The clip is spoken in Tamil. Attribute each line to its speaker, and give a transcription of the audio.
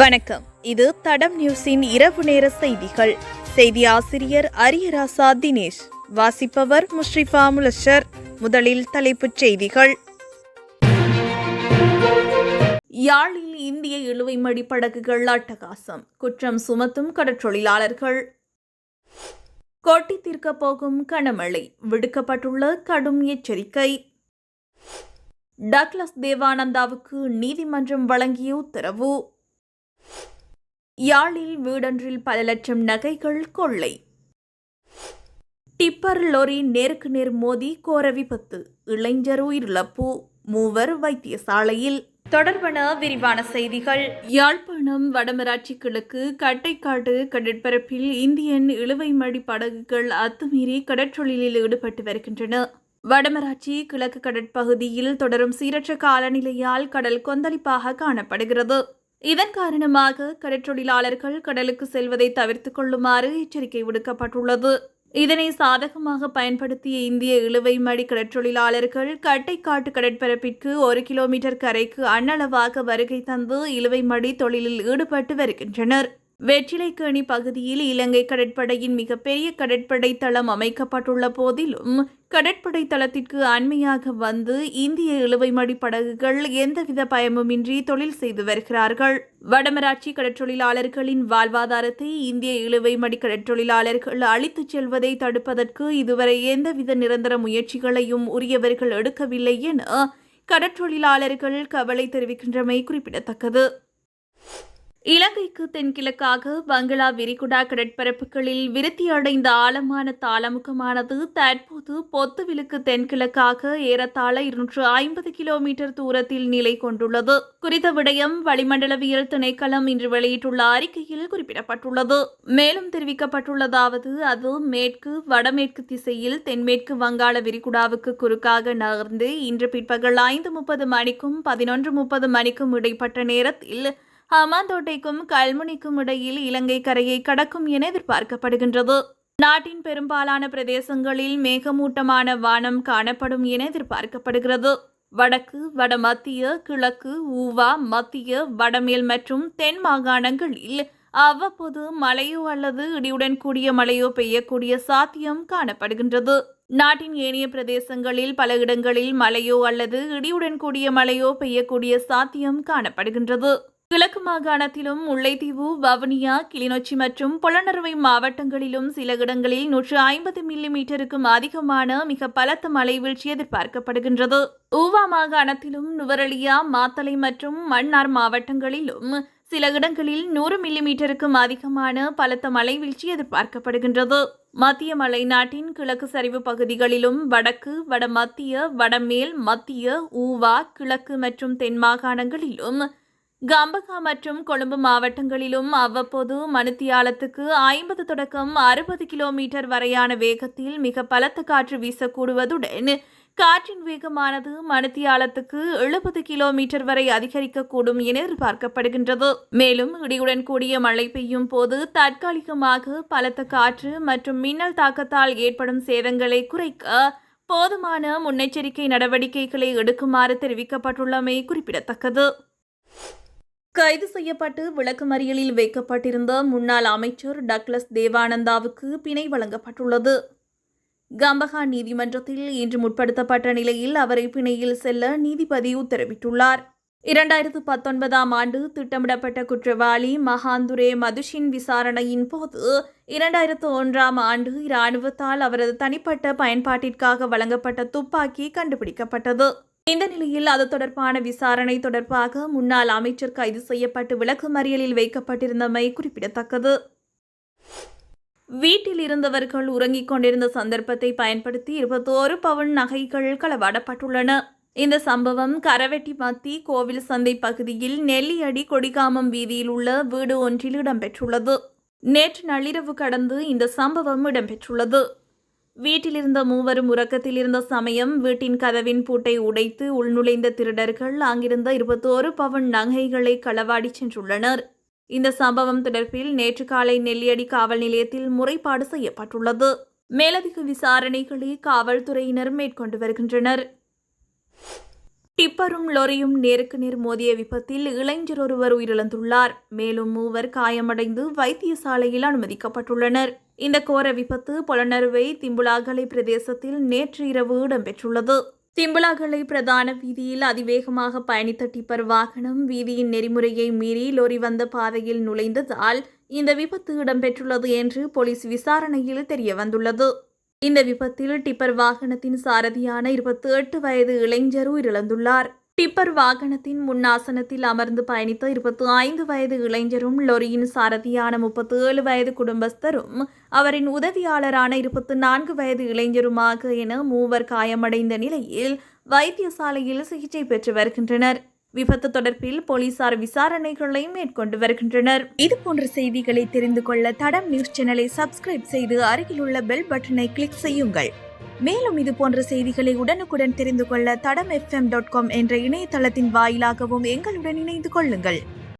Speaker 1: வணக்கம். இது தடம் நியூஸின் இரவு நேர செய்திகள். செய்தி ஆசிரியர் அரியராசா தினேஷ். வாசிப்பவர் முஷ்ரிஃபா முலஷர். முதலில் தலைப்புச் செய்திகள். யாழில் இந்திய இழுவைமடி படகுகள் அட்டகாசம். குற்றம் சுமத்தும் கடற்றொழிலாளர்கள். கொட்டி தீர்க்கப் போகும் கனமழை. விடுக்கப்பட்டுள்ள கடும் எச்சரிக்கை. டக்ளஸ் தேவானந்தாவுக்கு நீதிமன்றம் வழங்கிய உத்தரவு. யாழில் வீடொன்றில் பல லட்சம் நகைகள் கொள்ளை. டிப்பர் லொரி நேருக்கு நேர் மோதி கோர விபத்து. இளைஞர் உயிரிழப்பு. மூவர் வைத்தியசாலையில். தொடர்பான விரிவான செய்திகள். யாழ்ப்பாணம் வடமராட்சி கிழக்கு கட்டைக்காடு கடற்பரப்பில் இந்தியன் இழுவைமடி படகுகள் அத்துமீறி கடற்றொழிலில் ஈடுபட்டு வருகின்றன. வடமராட்சி கிழக்கு கடற்பகுதியில் தொடரும் சீரற்ற காலநிலையால் கடல் கொந்தளிப்பாக காணப்படுகிறது. இதன் காரணமாக கடற்றொழிலாளர்கள் கடலுக்கு செல்வதை தவிர்த்துக் கொள்ளுமாறு எச்சரிக்கை விடுக்கப்பட்டுள்ளது. இதனை சாதகமாக பயன்படுத்திய இந்திய இழுவை மடி கடற்றொழிலாளர்கள் கட்டைக்காட்டு கடற்பரப்பிற்கு ஒரு கிலோமீட்டர் கரைக்கு அண்ணளவாக வருகை தந்து இழுவை மடி தொழிலில் ஈடுபட்டு வருகின்றனர். வெற்றிலைக்கேணி பகுதியில் இலங்கை கடற்படையின் மிகப்பெரிய கடற்படை தளம் அமைக்கப்பட்டுள்ள போதிலும் கடற்படை தளத்திற்கு அண்மையாக வந்து இந்திய இழுவைமடி படகுகள் எந்தவித பயமுமின்றி தொழில் செய்து வருகிறார்கள். வடமராட்சி கடற்றொழிலாளர்களின் வாழ்வாதாரத்தை இந்திய இழுவைமடி கடற்றொழிலாளர்கள் அழித்துச் செல்வதை தடுப்பதற்கு இதுவரை எந்தவித நிரந்தர முயற்சிகளையும் உரியவர்கள் எடுக்கவில்லை என கடற்றொழிலாளர்கள் கவலை தெரிவிக்கின்றமை குறிப்பிடத்தக்கது. இலங்கைக்கு தென்கிழக்காக வங்களா விரிகுடா கடற்பரப்புகளில் விருத்தியடைந்த ஆழமான தாளமுகமானது தற்போது பொத்துவிலுக்கு தென்கிழக்காக ஏறத்தாழ இருநூற்று ஐம்பது கிலோமீட்டர் தூரத்தில் நிலை கொண்டுள்ளது. குறித்த விடயம் வளிமண்டலவியல் திணைக்களம் இன்று வெளியிட்டுள்ள அறிக்கையில் குறிப்பிடப்பட்டுள்ளது. மேலும் தெரிவிக்கப்பட்டுள்ளதாவது அது மேற்கு வடமேற்கு திசையில் தென்மேற்கு வங்காள விரிகுடாவுக்கு குறுக்காக நகர்ந்து இன்று பிற்பகல் ஐந்து முப்பது மணிக்கும் பதினொன்று முப்பது மணிக்கும் இடைப்பட்ட நேரத்தில் ஹமாந்தோட்டைக்கும் கல்முனிக்கும் இடையில் இலங்கை கரையை கடக்கும் என எதிர்பார்க்கப்படுகின்றது. நாட்டின் பெரும்பாலான பிரதேசங்களில் மேகமூட்டமான வானம் காணப்படும் என எதிர்பார்க்கப்படுகிறது. வடக்கு வடமத்திய கிழக்கு ஊவா மத்திய வடமேல் மற்றும் தென் மாகாணங்களில் அவ்வப்போது மழையோ அல்லது இடியுடன் கூடிய மழையோ பெய்யக்கூடிய சாத்தியம் காணப்படுகின்றது. நாட்டின் ஏனைய பிரதேசங்களில் பல இடங்களில் மழையோ அல்லது இடியுடன் கூடிய மழையோ பெய்யக்கூடிய சாத்தியம் காணப்படுகின்றது. கிழக்கு மாகாணத்திலும் முல்லைத்தீவு வவுனியா கிளிநொச்சி மற்றும் புலனறுவை மாவட்டங்களிலும் சில இடங்களில் நூற்று ஐம்பது மில்லி மீட்டருக்கும் அதிகமான மிக பலத்த மழை வீழ்ச்சி எதிர்பார்க்கப்படுகின்றது. ஊவா மாகாணத்திலும் நுவரலியா மாத்தலை மற்றும் மன்னார் மாவட்டங்களிலும் சில இடங்களில் நூறு மில்லி மீட்டருக்கும் அதிகமான பலத்த மழை வீழ்ச்சி எதிர்பார்க்கப்படுகின்றது. மத்திய மலைநாட்டின் கிழக்கு சரிவு பகுதிகளிலும் வடக்கு வடமத்திய வடமேல் மத்திய ஊவா கிழக்கு மற்றும் தென் மாகாணங்களிலும் கம்பகா மற்றும் கொழும்பு மாவட்டங்களிலும் அவ்வப்போது மணித்தியாலத்துக்கு ஐம்பது தொடக்கம் அறுபது கிலோமீட்டர் வரையான வேகத்தில் மிக பலத்த காற்று வீசக்கூடுவதுடன் காற்றின் வேகமானது மணித்தியாலத்துக்கு எழுபது கிலோமீட்டர் வரை அதிகரிக்கக்கூடும் என எதிர்பார்க்கப்படுகின்றது. மேலும் இடியுடன் கூடிய மழை பெய்யும் போது தற்காலிகமாக பலத்த காற்று மற்றும் மின்னல் தாக்கத்தால் ஏற்படும் சேதங்களை குறைக்க போதுமான முன்னெச்சரிக்கை நடவடிக்கைகளை எடுக்குமாறு தெரிவிக்கப்பட்டுள்ளமை குறிப்பிடத்தக்கது. கைது செய்யப்பட்டு விளக்குமறியலில் வைக்கப்பட்டிருந்த முன்னாள் அமைச்சர் டக்ளஸ் தேவானந்தாவுக்கு பிணை வழங்கப்பட்டுள்ளது. கம்பகா நீதிமன்றத்தில் இன்று முற்படுத்தப்பட்ட நிலையில் அவரை பிணையில் செல்ல நீதிபதி உத்தரவிட்டுள்ளார். இரண்டாயிரத்து பத்தொன்பதாம் ஆண்டு திட்டமிடப்பட்ட குற்றவாளி மகாந்துரே மதுஷின் விசாரணையின் போது இரண்டாயிரத்து ஒன்றாம் ஆண்டு இராணுவத்தால் அவரது தனிப்பட்ட பயன்பாட்டிற்காக வழங்கப்பட்ட துப்பாக்கி கண்டுபிடிக்கப்பட்டது. இந்த நிலையில் அது தொடர்பான விசாரணை தொடர்பாக முன்னாள் அமைச்சர் கைது செய்யப்பட்டு விளக்கு மறியலில் வைக்கப்பட்டிருந்தமை குறிப்பிடத்தக்கது. வீட்டில் இருந்தவர்கள் உறங்கிக் கொண்டிருந்த சந்தர்ப்பத்தை பயன்படுத்தி இருபத்தோரு பவுன் நகைகள் களவாடப்பட்டுள்ளன. இந்த சம்பவம் கரவெட்டி மத்தி கோவில் சந்தை பகுதியில் நெல்லியடி கொடிகாமம் வீதியில் உள்ள வீடு ஒன்றில் இடம்பெற்றுள்ளது. நேற்று நள்ளிரவு கடந்து இந்த சம்பவம் இடம்பெற்றுள்ளது. வீட்டிலிருந்த மூவரும் உறக்கத்தில் இருந்த சமயம் வீட்டின் கதவின் பூட்டை உடைத்து உள்நுழைந்த திருடர்கள் அங்கிருந்த இருபத்தோரு பவன் நகைகளை களவாடி சென்றுள்ளனர். இந்த சம்பவம் தொடர்பில் நேற்று காலை நெல்லியடி காவல் நிலையத்தில் முறைப்பாடு செய்யப்பட்டுள்ளது. மேலதிக விசாரணைகளை காவல்துறையினர் மேற்கொண்டு வருகின்றனர். டிப்பரும் லொரியும் நேருக்கு நேர் மோதிய விபத்தில் இளைஞர் ஒருவர் உயிரிழந்துள்ளார். மேலும் மூவர் காயமடைந்து வைத்தியசாலையில் அனுமதிக்கப்பட்டுள்ளனர். இந்த கோர விபத்து பொலனறுவை திம்புலாகலை பிரதேசத்தில் நேற்று இரவு இடம்பெற்றுள்ளது. திம்புலாகலை பிரதான வீதியில் அதிவேகமாக பயணித்த டிப்பர் வாகனம் வீதியின் நெறிமுறையை மீறி லொரி வந்த பாதையில் நுழைந்ததால் இந்த விபத்து இடம்பெற்றுள்ளது என்று போலீஸ் விசாரணையில் தெரியவந்துள்ளது. இந்த விபத்தில் டிப்பர் வாகனத்தின் சாரதியான இருபத்தி எட்டு வயது இளைஞர் உயிரிழந்துள்ளார். டிப்பர் வாகனத்தின் முன்னாசனத்தில் அமர்ந்து பயணித்த இருபத்தி ஐந்து வயது இளைஞரும் லொரியின் சாரதியான முப்பத்தி ஏழு வயது குடும்பஸ்தரும் அவரின் உதவியாளரான இருபத்தி நான்கு வயது இளைஞருமாக என மூவர் காயமடைந்த நிலையில் வைத்தியசாலையில் சிகிச்சை பெற்று வருகின்றனர். விபத்து தொடர்பில் போலீசார் விசாரணைகளை மேற்கொண்டு வருகின்றனர். இது போன்ற செய்திகளை தெரிந்து கொள்ள தடம் நியூஸ் சேனலை சப்ஸ்கிரைப் செய்து அருகிலுள்ள பெல் பட்டனை கிளிக் செய்யுங்கள். மேலும் இது போன்ற செய்திகளை உடனுக்குடன் தெரிந்து கொள்ள தடம் எஃப்எம் டாட் காம் என்ற இணையதளத்தின் வாயிலாகவும் எங்களுடன் இணைந்து கொள்ளுங்கள்.